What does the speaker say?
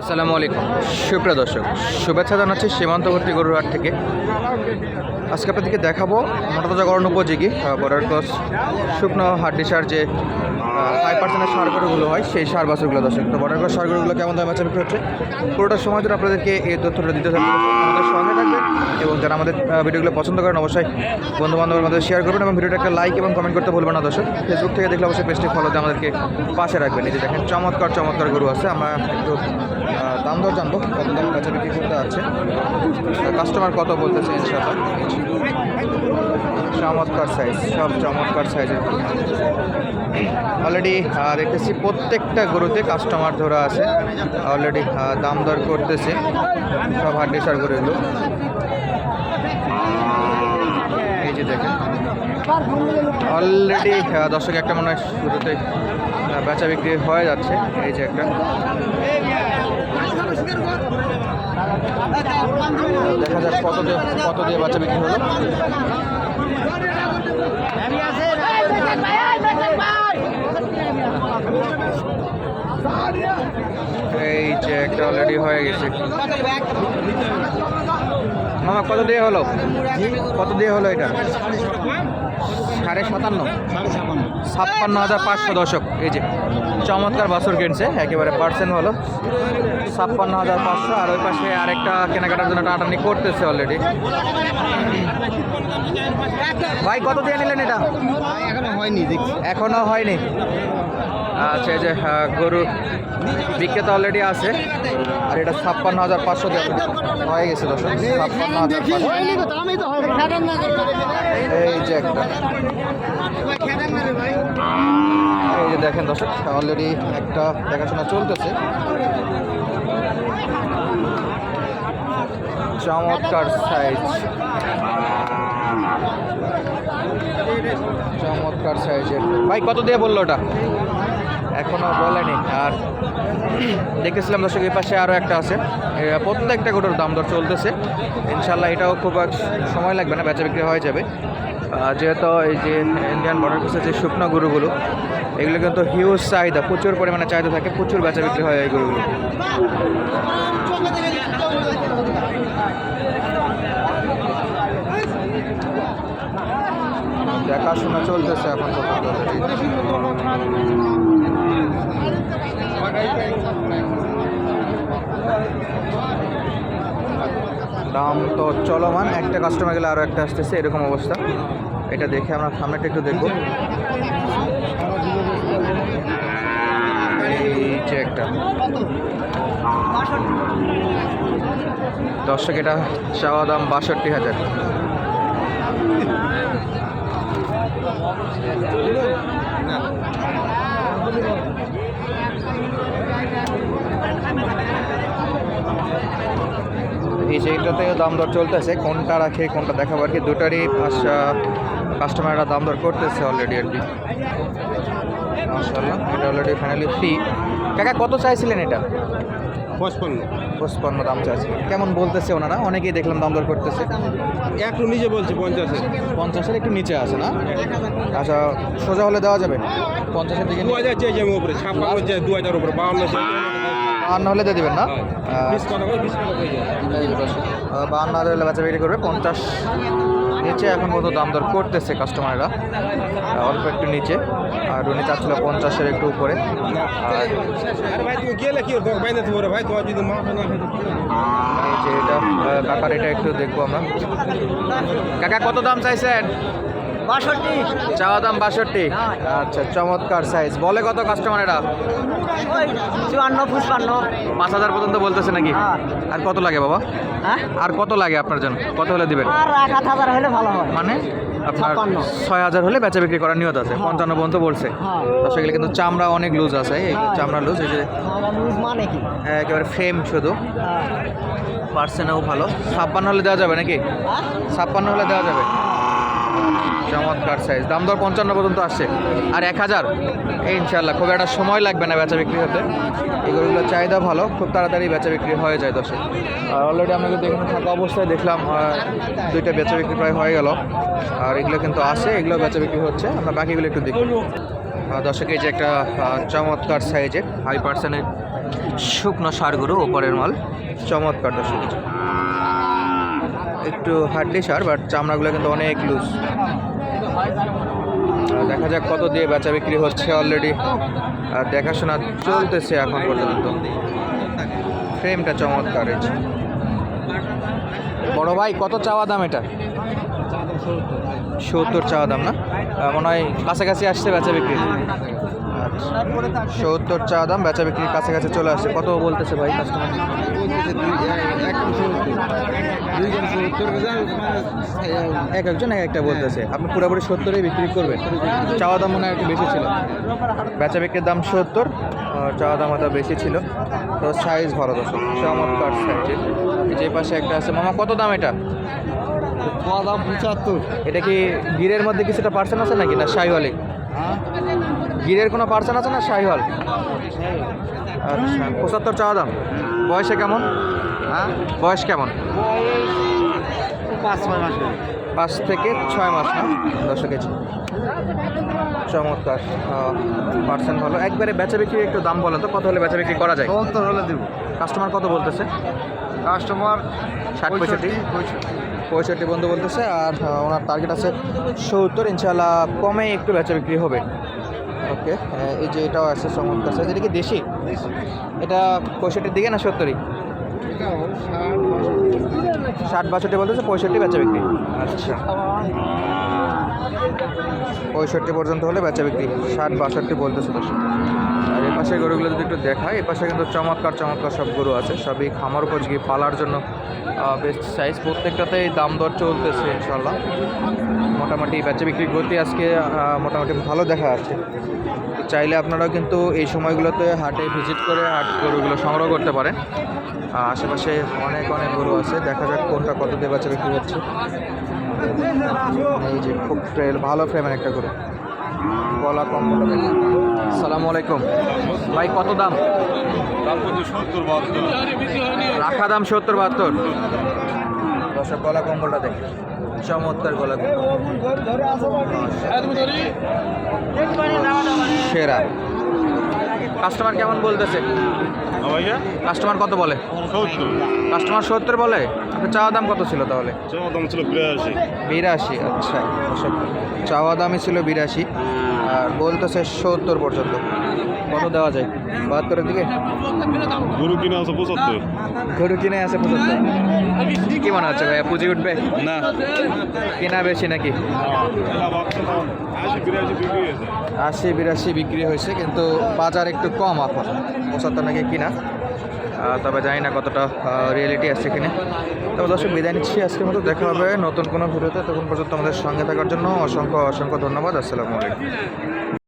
আসসালামু আলাইকুম। সুপ্রিয় দর্শক, শুভেচ্ছা জানাচ্ছি সীমান্তবর্তী গরুরহাট থেকে। আজকে আপনাদেরকে দেখাবো মোটাতাজাকরণ উপযোগী বর্ডার ক্রস, শুকনো হাড্ডি সার যে ফাইভ পার্সেন্টের সার গরুগুলো হয়, সেই সার বাছুরগুলো দর্শক তো বর্ডার সার গরুগুলো কেমন দামে বিক্রি হচ্ছে? পুরোটা সময় ধরে আপনাদেরকে এই তথ্যটা দিতে থাকবে। আমাদের সঙ্গে থাকবে এবং যারা আমাদের ভিডিওগুলো পছন্দ করেন অবশ্যই বন্ধু বান্ধবের মধ্যে শেয়ার করবেন এবং ভিডিওটা একটা লাইক এবং কমেন্ট করতে ভুলবেন না দর্শক। ফেসবুক থেকে দেখলে অবশ্যই পেজটি ফলো দিয়ে আমাদেরকে পাশে রাখবেন। এই যে দেখেন, চমৎকার চমৎকার গরু আছে। আমরা একটু দাম দর জানব, কত দাম কাছে বিক্রি করতে আছে কাস্টমার কত বলতেছে ইনশাআল্লাহ? চমৎকার সাইজ সব চমৎকার সাইজের অলরেডি দেখতেছি প্রত্যেকটা গরুতে কাস্টমার ধরা আছে। অলরেডি দাম দর করতেছে। সব হাড্ডি সার গরুগুলো। এই যে দেখেন। অলরেডি দর্শক, একটা মনে হয় শুরুতে বেচা বিক্রি হয়ে যাচ্ছে। এই যে একটা। দেখা যাক কত দিয়ে কত দিয়ে বাচ্চা বিক্রি হলো। এই যে একটা অলরেডি হয়ে গেছে। মামা কত দিয়ে হলো? কত দিয়ে হলো এটা? সাড়ে সাতান্ন। ছাপ্পান্ন হাজার পাঁচশো দশক এই যে চমৎকার বাছর কিনছে একেবারে পার্সেন্ট হলো। ছাপ্পান্ন হাজার পাঁচশো আর ওই পাশে আরেকটা কেনাকাটার জন্য টানাটানি করতেছে অলরেডি ভাই কত দিয়ে নিলেন এটা? এখনও হয়নি এখনও হয়নি। আচ্ছা যে গরু বিক্রেতা অলরেডি আছে। আর এটা ছাপ্পান্ন হাজার পাঁচশো হয়ে গেছে, দর্শক। ছাপ্পান্ন হাজার এই যে একটা। এই যে দেখেন, দর্শক অলরেডি একটা দেখাশোনা চলতেছে। চমৎকার সাইজ চমৎকার সাইজের ভাই, কত দিয়ে বলল ওটা? এখনও বলেনি আর দেখেছিলাম দর্শক, এই পাশে আরও একটা আছে। প্রত্যেকটা গরুর দাম দর চলতেছে। ইনশাল্লাহ এটাও খুব সময় লাগবে না, বেচা বিক্রি হয়ে যাবে। যেহেতু এই যে ইন্ডিয়ান বর্ডার ক্রসের যে শুকনো গরুগুলো, এগুলো কিন্তু হিউজ চাহিদা, প্রচুর পরিমাণে চাহিদা থাকে, প্রচুর বেচা বিক্রি হয় এই গরুগুলো। দেখাশোনা চলতেছে এখন পর্যন্ত দাম তো চলমান, একটা কাস্টমার গেলে আরও একটা আসতেছে, এরকম অবস্থা। এটা দেখে আমরা সামনেটা একটু দেখব। এই একটা। দর্শক, এটা চাওয়া দাম বাষট্টি হাজার। এই সেইটাতে দাম দর চলতেছে। কোনটা রাখে কোনটা দেখাবো আর কি। দুটারই কাস্টমাররা দাম দর করতেছে অলরেডি আর কি। মাশাল্লাহ এটা অলরেডি ফাইনালি ফ্রি কাকা কত চাইছিলেন এটা? পঁচপন্ন। পঁচপান্ন দাম চাইছে। কেমন বলতেছে ওনারা? অনেকেই দেখলাম দাম দর করতেছে। একটু নিজে বলছে পঞ্চাশে পঞ্চাশের একটু নিচে আছে না? আচ্ছা সোজা হলে দেওয়া যাবে? পঞ্চাশের দিকে দু হাজার চেয়েছে আমি উপরে ছাপ্পান্ন দু হাজার উপরে বাউন্ন বাহান্ন হলে দিয়ে দেবেন না? কত কত হয়ে যায় এই যে দর্শক, আহ, বাহান্ন হাজার হলে বেচা বিক্রি করবে পঞ্চাশ নিচে এখন পর্যন্ত দাম দর করতেছে কাস্টমাররা অল্প একটু নিচে। আর উনি চাচ্ছিল পঞ্চাশের একটু উপরে। আর ভাই তুমি গেলে কি তোর বাইরে ভাই তোমার যদি মা না হয় তো- এটা কাকার এটা একটু দেখব আমরা। কাকা কত দাম চাইছেন? বাষট্টি। চাওয়া দাম বাষট্টি। আচ্ছা চমৎকার সাইজ বলে কত কাস্টমার এটা চুয়ান্ন পুষ্পান্ন পাঁচ হাজার পর্যন্ত বলতেছে নাকি? হ্যাঁ। আর কত লাগে বাবা? হ্যাঁ? আর কত লাগে আপনার জন্য? কত হলে দিবেন? আর আট হাজার হলে ভালো হয়। মানে? আপনার ছয় হাজার হলে বেচা বিক্রি করার নিয়ত আছে। পঞ্চান্ন পর্যন্ত বলছে। হ্যাঁ। দর্শক কিন্তু চামড়া অনেক লুজ আছে। এই হ্যাঁ। চামড়া লুজ এই যে মানে হ্যাঁ, একেবারে ফ্রেম শুধু। হ্যাঁ। ভালো। ছাপ্পান্ন হলে দেওয়া যাবে নাকি? হ্যাঁ? ছাপ্পান্ন হলে দেওয়া যাবে। চমৎকার সাইজ দাম দর পঞ্চান্ন পর্যন্ত আসছে। আর এক হাজার? ইনশাল্লাহ খুব একটা সময় লাগবে না বেচা বিক্রি হতে। এগুলোর চাহিদা ভালো, খুব তাড়াতাড়ি বেচা বিক্রি হয়ে যায় দর্শক আর অলরেডি আমরা কিন্তু এখানে থাকা অবস্থায় দেখলাম দুইটা বেচা বিক্রি প্রায় হয়ে গেল। আর এগুলো কিন্তু আসে এগুলো বেচা বিক্রি হচ্ছে। আমরা বাকিগুলো একটু দেখি। এই যে একটা চমৎকার সাইজের হাই পার্সেন্টের শুকনো সার গরু ওপরের মাল। চমৎকার দর্শক একটু হাড্ডি সার বাট চামড়াগুলো কিন্তু অনেক লুজ দেখা যাক কত দিয়ে বেচা বিক্রি হচ্ছে অলরেডি আর দেখাশোনা চলতেছে এখন পর্যন্ত। ফ্রেমটা চমৎকার বড় ভাই, কত চাওয়া দাম এটা? সত্তর চাওয়া দাম না? মনে হয় কাছাকাছি আসছে বেচা বিক্রি। সত্তর চা দাম বেচা বিক্রির কাছাকাছি চলে আসছে। কত বলতেছে ভাই কাস্টমার এক একজন এক একটা বলতেছে। আপনি পুরোপুরি সত্তরে বিক্রি করবেন। চাওয়া দাম মনে হয় একটু বেশি ছিল। বেচা বিক্রির দাম সত্তর আর চাওয়া দাম হয়তো বেশি ছিল। তো সাইজ ভালো দর্শক চমৎকার সাইজের যে পাশে একটা আছে মামা কত দাম এটা? দাম পঁচাত্তর। এটা কি গিরের মধ্যে কিছুটা পার্সেন্ট আছে নাকি না শাহিওয়ালি গিরের কোনো পার্সেন্ট আছে না শাহিওয়াল? আচ্ছা পঁচাত্তর চাওয়া দাম। বয়সে কেমন? হ্যাঁ? বয়স কেমন? পাঁচ ছয় মাস পাঁচ থেকে ছয় মাস না? দশ কেজি চমৎকার পার্সেন্ট ভালো। একবারে বেচা বিক্রি একটু দাম বলেন তো কত হলে বেচা বিক্রি করা যায়? সত্তর হলে দেবো। কাস্টমার কত বলতেছে? কাস্টমার ষাট পঁয়ষট্টি। পঁয়ষট্টি বন্ধু বলতেছে আর ওনার টার্গেট আছে সত্তর। ইনশাল্লাহ কমে একটু বেচা বিক্রি হবে। ওকে। এই যে এটাও আছে চমৎকার সাইজ এটা কি দেশি? এটা পঁয়ষট্টির দিকে না সত্তরই? ষাট বাষট্টি বলতেছে পঁয়ষট্টি বেচা বিক্রি। আচ্ছা। পঁয়ষট্টি পর্যন্ত হলে বেচা বিক্রি। ষাট, বাষট্টি বলতেছে দশ আর এ পাশে গরুগুলো যদি একটু দেখায় এ পাশে কিন্তু চমৎকার চমৎকার সব গরু আছে। সবই খামার উপযোগী, পালার জন্য বেস্ট সাইজ প্রত্যেকটাতেই দাম দর চলতেছে ইনশাল্লাহ মোটামুটি বেচা বিক্রির গতি আজকে মোটামুটি ভালো দেখা আছে চাইলে আপনারাও কিন্তু এই সময়গুলোতে হাটে ভিজিট করে হাট গরুগুলো সংগ্রহ করতে পারেন। আশেপাশে অনেক অনেক গরু আছে। দেখা যাক কোনটা কত দিয়ে বেচা বিক্রি হচ্ছে। এই যে খুব ফ্রে- ভালো ফ্রেমের একটা করে গলা কম সালামু আলাইকুম। ভাই কত দাম? রাখা দাম সত্তর বাহাত্তর? দশক গলা কম্বলটা দেখে। চমৎকার গলা কম্বল সেরা। কাস্টমার কেমন বলতেছে? কাস্টমার কত বলে? কাস্টমার সত্তর বলে? আপনার চাওয়া দাম কত ছিল তাহলে? চাওয়া দাম ছিল বিরাশি। বিরাশি আচ্ছা। চাওয়া দামই ছিল বিরাশি। আর বলতেছে সত্তর পর্যন্ত। কত দেওয়া যায়? বাহাত্তরের দিকে? গরু কিনে আছে পঁচাত্তর। গরু কিনে আছে পঁচাত্তর? কি মনে হচ্ছে ভাইয়া পুঁজি উঠবে? না। কেনা বেশি নাকি? আশি, বিরাশি বিক্রি হয়েছে? কিন্তু বাজার একটু কম এখন। পঁচাত্তর নাকি কিনা? তবে জানি না কতটা রিয়েলিটি আছে এখানে তবে দর্শক, বিদায় নিচ্ছি আজকের মতো। দেখা হবে নতুন কোনো ভিডিওতে। তখন পর্যন্ত আমাদের সঙ্গে থাকার জন্য অসংখ্য অসংখ্য ধন্যবাদ। আসসালামু আলাইকুম।